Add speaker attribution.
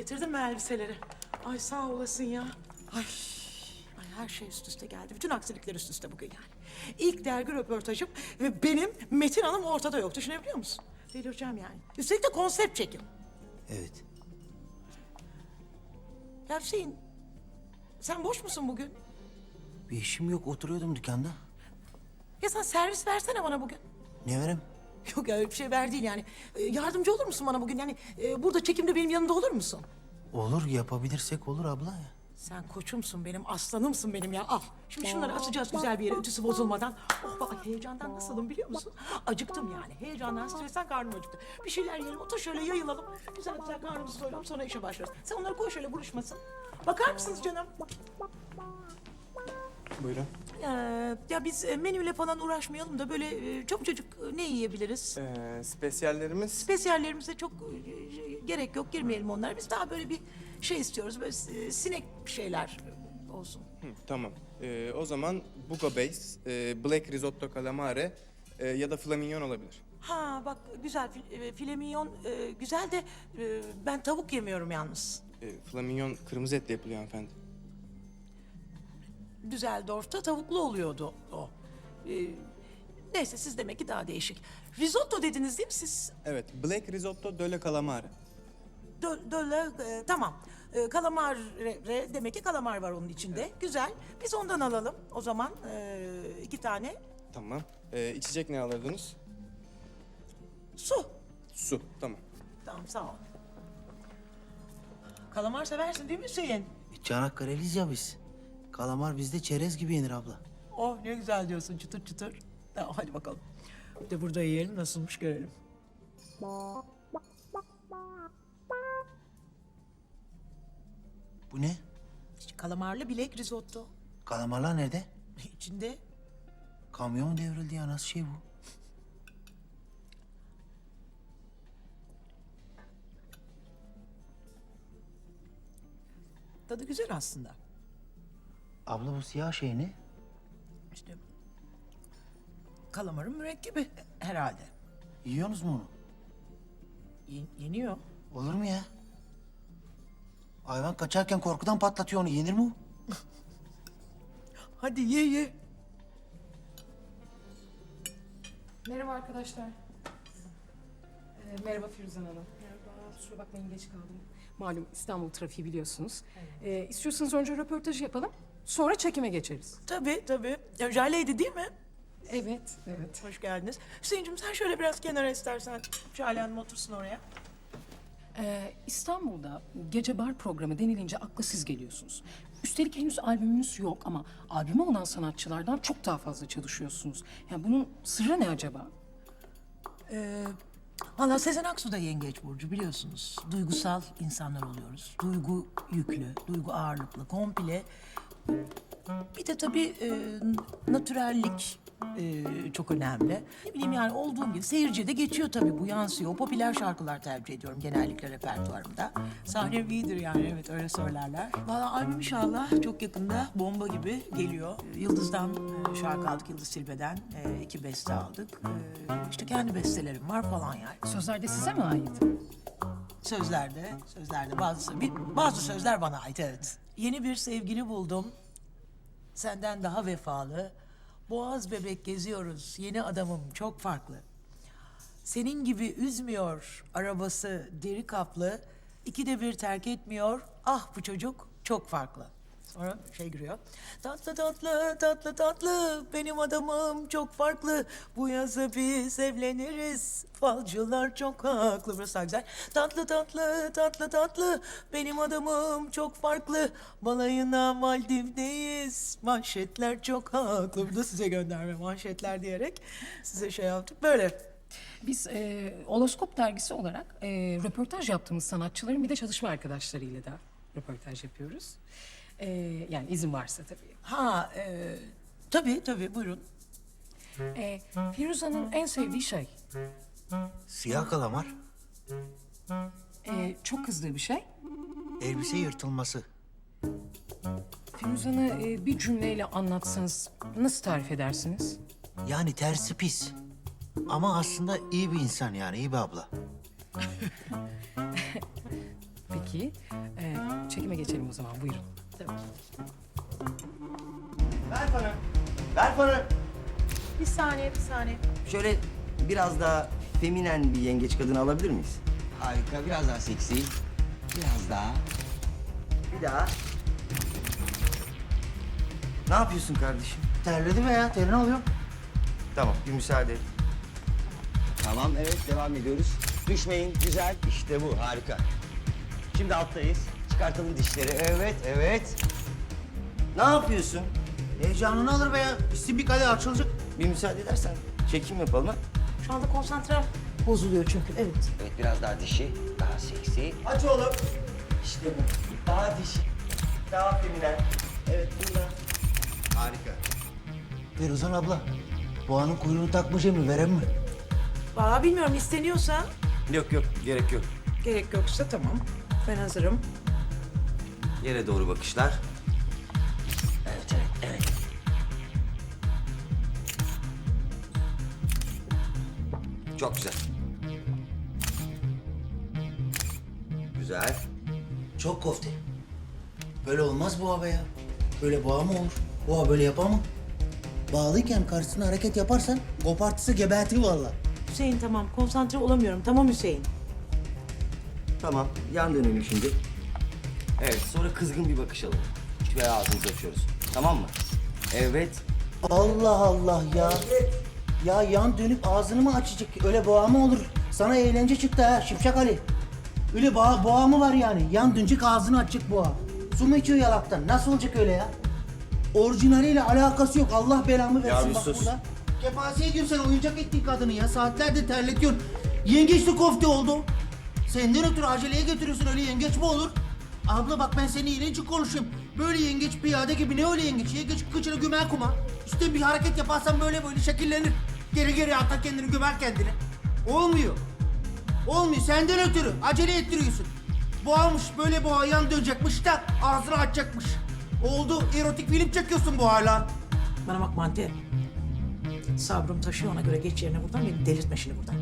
Speaker 1: Getirdin mi elbiseleri? Ay sağ olasın ya. Ay, ay her şey üst üste geldi. Bütün aksilikler üst üste bugün yani. İlk dergi röportajım ve benim Metin Hanım ortada yok. Düşünebiliyor musun? Delireceğim yani. Üstelik de konsept çekim.
Speaker 2: Evet.
Speaker 1: Ya Hüseyin, sen boş musun bugün?
Speaker 2: Bir işim yok oturuyordum dükkanda.
Speaker 1: Ya sen servis versene bana bugün.
Speaker 2: Ne verem?
Speaker 1: Yok ya öyle bir şey ver değil yani. Ee, yardımcı olur musun bana bugün? Yani e, burada çekimde benim yanımda olur musun?
Speaker 2: Olur yapabilirsek olur abla ya.
Speaker 1: Sen koçumsun benim, aslanımsın benim ya. Al. Şimdi şunları asacağız güzel bir yere ütüsü bozulmadan. Oh bak heyecandan nasılım biliyor musun? Acıktım yani. Heyecandan, stresten karnım acıktı. Bir şeyler yiyelim, otur şöyle yayılalım. Güzel güzel karnımızı doyuralım sonra işe başlarız. Sen onları koy şöyle buruşmasın. Bakar mısınız canım?
Speaker 3: Buyurun.
Speaker 1: Ee, ya biz e, menüyle falan uğraşmayalım da böyle e, çabucacık e, ne yiyebiliriz?
Speaker 3: Ee, spesiyallerimiz
Speaker 1: Spesiyallerimize çok e, gerek yok, girmeyelim onlara. Biz daha böyle bir şey istiyoruz, böyle sinek şeyler olsun.
Speaker 3: Hı, tamam. Ee, o zaman Buga Base, e, Black Risotto Calamare e, ya da Flamingon olabilir.
Speaker 1: Ha bak güzel fil, e, e, güzel de e, ben tavuk yemiyorum yalnız.
Speaker 3: E, Flamingon kırmızı etle yapılıyor hanımefendi.
Speaker 1: Düsseldorf'ta tavuklu oluyordu o. E, neyse siz demek ki daha değişik. Risotto dediniz değil mi siz?
Speaker 3: Evet, Black Risotto de la Calamare.
Speaker 1: Dö, döle, e, tamam. E, kalamar re, re- demek ki kalamar var onun içinde. Güzel. Biz ondan alalım o zaman e, iki tane.
Speaker 3: Tamam. Ee, içecek ne alırdınız?
Speaker 1: Su.
Speaker 3: Su. Tamam.
Speaker 1: Tamam sağ ol. Kalamar seversin değil mi Hüseyin?
Speaker 2: E, Çanakkale'liyiz ya biz. Kalamar bizde çerez gibi yenir abla.
Speaker 1: Oh ne güzel diyorsun çıtır çıtır. Ya, hadi bakalım. Bir de burada yiyelim nasılmış görelim.
Speaker 2: Bu ne?
Speaker 1: İşte kalamarlı bilek risotto.
Speaker 2: Kalamarlar nerede?
Speaker 1: İçinde
Speaker 2: Kamyon devrildi ya nasıl şey bu?
Speaker 1: tadı güzel aslında.
Speaker 2: Abla bu siyah şey ne?
Speaker 1: İşte kalamarın mürekkebi herhalde.
Speaker 2: Yiyorsunuz mu onu?
Speaker 1: Ye- yeniyor.
Speaker 2: Olur mu ya? Hayvan kaçarken korkudan patlatıyor onu. Yenir mi o?
Speaker 1: Hadi ye ye.
Speaker 4: Merhaba arkadaşlar. Ee, merhaba Firuzan Hanım. Merhaba. Kusura bakmayın geç kaldım. Malum İstanbul trafiği biliyorsunuz. Ee, istiyorsanız önce röportaj yapalım. Sonra çekime geçeriz.
Speaker 1: Tabii tabii. Ya, Jale'ydi değil mi?
Speaker 4: Evet, evet.
Speaker 1: Hoş geldiniz. Hüseyin'cim sen şöyle biraz kenara istersen. Jale Hanım otursun oraya.
Speaker 4: Ee, İstanbul'da gece bar programı denilince akla siz geliyorsunuz. Üstelik henüz albümünüz yok ama albümü olan sanatçılardan çok daha fazla çalışıyorsunuz. Yani bunun sırrı ne acaba?
Speaker 1: Valla Sezen Aksu da yengeç burcu biliyorsunuz. Duygusal insanlar oluyoruz. Duygu yüklü, duygu ağırlıklı, komple. Bir de tabii e, natürellik e, çok önemli. Ne bileyim yani olduğum gibi seyirciye de geçiyor tabii bu yansıyor. Popüler şarkılar tercih ediyorum genellikle repertuarımda. Sahnevidir yani evet öyle söylerler. Valla albüm inşallah çok yakında bomba gibi geliyor. Yıldız'dan e, şarkı aldık, Yıldız Tilbe'den e, iki beste aldık. E, işte kendi bestelerim var falan yani.
Speaker 4: Sözler de size mi ait?
Speaker 1: Sözlerde, sözlerde bazı bir, bazı sözler bana ait evet. Yeni bir sevgili buldum. Senden daha vefalı. Boğaz bebek geziyoruz. Yeni adamım çok farklı. Senin gibi üzmüyor. Arabası deri kaplı. İkide bir terk etmiyor. Ah bu çocuk çok farklı. Sonra şey giriyor. Tatlı tatlı tatlı tatlı benim adamım çok farklı. Bu yazı biz evleniriz. Falcılar çok haklı. Burası daha güzel. Tatlı tatlı tatlı tatlı benim adamım çok farklı. Balayına Maldiv'deyiz. Manşetler çok haklı. Burada size gönderme manşetler diyerek size şey yaptık. Böyle.
Speaker 4: Biz e, Holoskop dergisi olarak e, röportaj yaptığımız sanatçıların bir de çalışma arkadaşlarıyla da röportaj yapıyoruz. E, yani izin varsa tabii.
Speaker 1: Ha e, tabii tabii buyurun.
Speaker 4: E, Firuza'nın en sevdiği şey,
Speaker 2: Siyah kalamar.
Speaker 4: e, çok kızdığı bir şey.
Speaker 2: Elbise yırtılması.
Speaker 4: Firuza'nı e, bir cümleyle anlatsanız nasıl tarif edersiniz?
Speaker 2: Yani tersi pis. Ama aslında iyi bir insan yani iyi bir abla.
Speaker 4: Peki Peki. Ee, çekime geçelim o zaman. Buyurun.
Speaker 5: Ver bana. Ver bana.
Speaker 1: Bir saniye, bir saniye.
Speaker 5: Şöyle biraz daha feminen bir yengeç kadını alabilir miyiz? Harika. Biraz daha seksi. Biraz daha. Bir daha. Ne yapıyorsun kardeşim?
Speaker 2: Terledi be ya. Terini alıyorum.
Speaker 5: Tamam, bir müsaade et. Tamam, evet devam ediyoruz. Düşmeyin, güzel. İşte bu, harika. Şimdi alttayız. Çıkartalım dişleri. Evet, evet. Ne yapıyorsun?
Speaker 2: Heyecanını alır be ya. Simik hadi açılacak.
Speaker 5: Bir müsaade edersen çekim yapalım ha.
Speaker 1: Şu anda konsantre bozuluyor çünkü. Evet.
Speaker 5: Evet, biraz daha dişi, daha seksi. Aç oğlum. İşte bu. Daha dişi, daha feminen. Evet, bundan. Harika.
Speaker 2: Firuzan abla. Boğanın kuyruğunu takmış mi? Verem mi?
Speaker 1: Valla bilmiyorum isteniyorsa.
Speaker 5: Yok yok, gerek yok.
Speaker 1: Gerek yoksa tamam. Ben hazırım.
Speaker 5: Yere doğru bakışlar. Evet, evet, evet. Çok güzel. Güzel.
Speaker 2: Çok kofte. Böyle olmaz boğa be ya. Böyle boğa mı olur? Boğa böyle yapar mı? Bağlıyken karşısına hareket yaparsan kopartısı gebertir vallahi.
Speaker 1: Hüseyin tamam konsantre olamıyorum. Tamam Hüseyin.
Speaker 5: Tamam, yan dönelim şimdi. Evet, sonra kızgın bir bakış alalım. Ve ağzımızı açıyoruz. Tamam mı? Evet.
Speaker 2: Allah Allah ya. Ya yan dönüp ağzını mı açacak? Öyle boğa mı olur? Sana eğlence çıktı ha Şipşak Ali. Öyle boğa, boğa mı var yani? Yan dönecek ağzını açacak boğa. Su mu içiyor yalaktan? Nasıl olacak öyle ya? Orijinaliyle alakası yok. Allah belamı versin
Speaker 5: bir
Speaker 2: bak
Speaker 5: sus.
Speaker 2: burada. Kepaze ediyorsun sen oyuncak ettin kadını ya. Saatlerdir terletiyorsun. Yengeç de kofte oldu. Senden ötürü aceleye götürüyorsun öyle yengeç mi olur? Abla bak ben seni iyice konuşayım. Böyle yengeç piyade gibi ne öyle yengeç? Yengeç kıçını gömer kuma. İşte bir hareket yaparsan böyle böyle şekillenir. Geri geri atar kendini gömer kendini. Olmuyor. Olmuyor senden ötürü acele ettiriyorsun. Boğamış böyle boğa yan dönecekmiş da ağzını açacakmış. Oldu erotik film çekiyorsun bu hala.
Speaker 1: Bana bak Manti. Sabrım taşıyor ona göre geç yerine buradan. Beni delirtme şimdi buradan.